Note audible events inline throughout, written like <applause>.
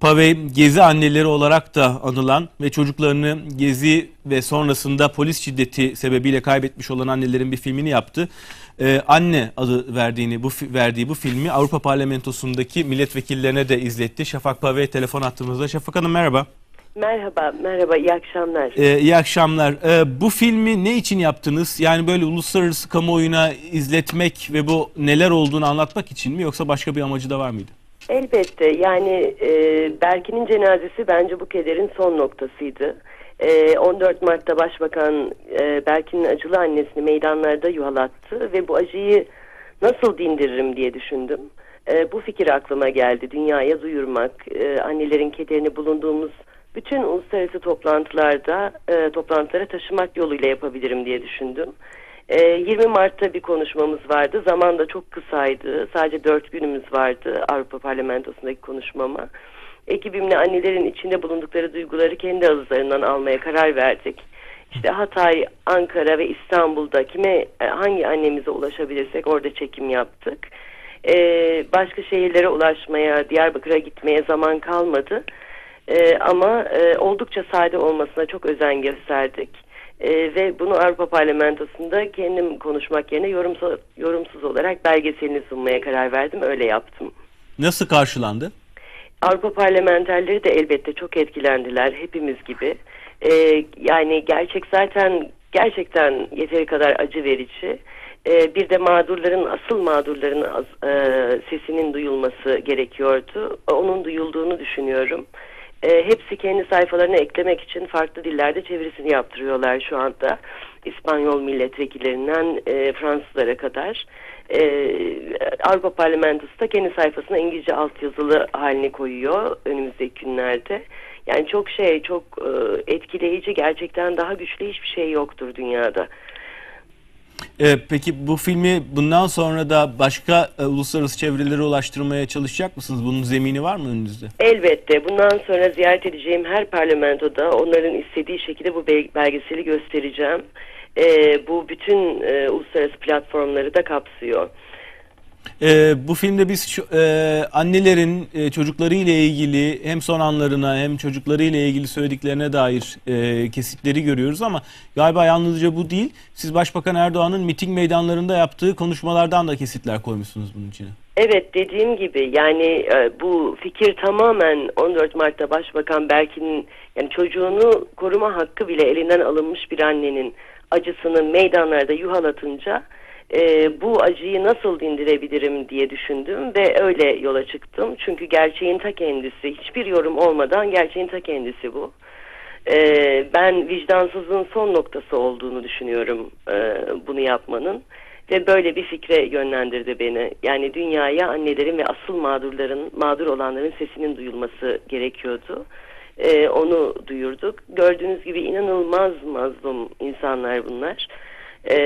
Pave gezi anneleri olarak da anılan ve çocuklarını gezi ve sonrasında polis şiddeti sebebiyle kaybetmiş olan annelerin bir filmini yaptı. Ee, anne adı verdiğini bu verdiği bu filmi Avrupa Parlamentosu'ndaki milletvekillerine de izletti. Şafak Pave telefon attığımızda. Şafak Hanım merhaba. Merhaba, merhaba, iyi akşamlar. Ee, iyi akşamlar. Ee, bu filmi ne için yaptınız? Yani böyle uluslararası kamuoyuna izletmek ve bu neler olduğunu anlatmak için mi yoksa başka bir amacı da var mıydı? Elbette, yani e, Berkin'in cenazesi bence bu kederin son noktasıydı. E, 14 Mart'ta Başbakan e, Berkin'in acılı annesini meydanlarda yuhalattı ve bu acıyı nasıl dindiririm diye düşündüm. E, bu fikir aklıma geldi, dünyaya duyurmak, e, annelerin kederini bulunduğumuz bütün uluslararası toplantılarda, e, toplantılara taşımak yoluyla yapabilirim diye düşündüm. E, 20 Mart'ta bir konuşmamız vardı. Zaman da çok kısaydı. Sadece dört günümüz vardı Avrupa Parlamentosu'ndaki konuşmama. Ekibimle annelerin içinde bulundukları duyguları kendi ağızlarından almaya karar verdik. İşte Hatay, Ankara ve İstanbul'da kime e, hangi annemize ulaşabilirsek orada çekim yaptık. E, başka şehirlere ulaşmaya, Diyarbakır'a gitmeye zaman kalmadı. E, ama e, oldukça sade olmasına çok özen gösterdik. E, ve bunu Avrupa Parlamentosu'nda kendim konuşmak yerine yorumsuz, yorumsuz olarak belgeselini sunmaya karar verdim. Öyle yaptım. Nasıl karşılandı? Avrupa parlamenterleri de elbette çok etkilendiler hepimiz gibi. E, yani gerçek zaten gerçekten yeteri kadar acı verici. E, bir de mağdurların asıl mağdurların az- e, sesinin duyulması gerekiyordu. Onun duyulduğunu düşünüyorum. E, hepsi kendi sayfalarına eklemek için farklı dillerde çevirisini yaptırıyorlar şu anda. İspanyol milletvekillerinden e, Fransızlara kadar. E, Avrupa Parlamentosu da kendi sayfasına İngilizce altyazılı halini koyuyor önümüzdeki günlerde. Yani çok şey, çok e, etkileyici, gerçekten daha güçlü hiçbir şey yoktur dünyada. Ee, peki bu filmi bundan sonra da başka e, uluslararası çevrelere ulaştırmaya çalışacak mısınız? Bunun zemini var mı önünüzde? Elbette bundan sonra ziyaret edeceğim her parlamentoda onların istediği şekilde bu bel- belgeseli göstereceğim. Ee, bu bütün e, uluslararası platformları da kapsıyor. Ee, bu filmde biz şu, e, annelerin e, çocuklarıyla ilgili hem son anlarına hem çocuklarıyla ilgili söylediklerine dair e, kesitleri görüyoruz ama galiba yalnızca bu değil. Siz Başbakan Erdoğan'ın miting meydanlarında yaptığı konuşmalardan da kesitler koymuşsunuz bunun içine. Evet dediğim gibi yani e, bu fikir tamamen 14 Mart'ta Başbakan Berkin'in yani çocuğunu koruma hakkı bile elinden alınmış bir annenin acısını meydanlarda yuhalatınca e, bu acıyı nasıl dindirebilirim diye düşündüm ve öyle yola çıktım. Çünkü gerçeğin ta kendisi hiçbir yorum olmadan gerçeğin ta kendisi bu. E, ben vicdansızlığın son noktası olduğunu düşünüyorum e, bunu yapmanın ve böyle bir fikre yönlendirdi beni. Yani dünyaya annelerin ve asıl mağdurların, mağdur olanların sesinin duyulması gerekiyordu. Ee, onu duyurduk. Gördüğünüz gibi inanılmaz mazlum insanlar bunlar. Ee,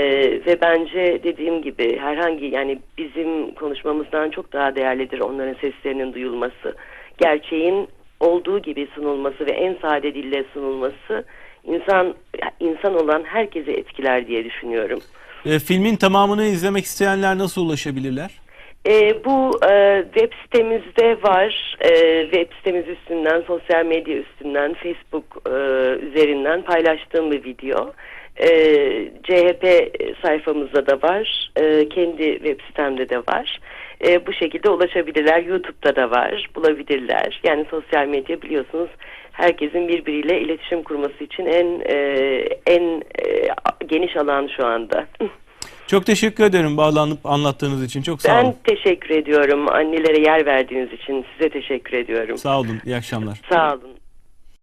ve bence dediğim gibi herhangi yani bizim konuşmamızdan çok daha değerlidir onların seslerinin duyulması. Gerçeğin olduğu gibi sunulması ve en sade dille sunulması insan insan olan herkesi etkiler diye düşünüyorum. E, filmin tamamını izlemek isteyenler nasıl ulaşabilirler? E, bu e, web sitemizde var. E, web sitemiz üstünden, sosyal medya üstünden, Facebook e, üzerinden paylaştığım bir video. E, CHP sayfamızda da var. E, kendi web sitemde de var. E, bu şekilde ulaşabilirler. YouTube'da da var. Bulabilirler. Yani sosyal medya biliyorsunuz herkesin birbiriyle iletişim kurması için en e, en e, geniş alan şu anda. <laughs> Çok teşekkür ederim bağlanıp anlattığınız için. Çok sağ olun. Ben teşekkür ediyorum. Annelere yer verdiğiniz için size teşekkür ediyorum. Sağ olun. İyi akşamlar. Sağ olun.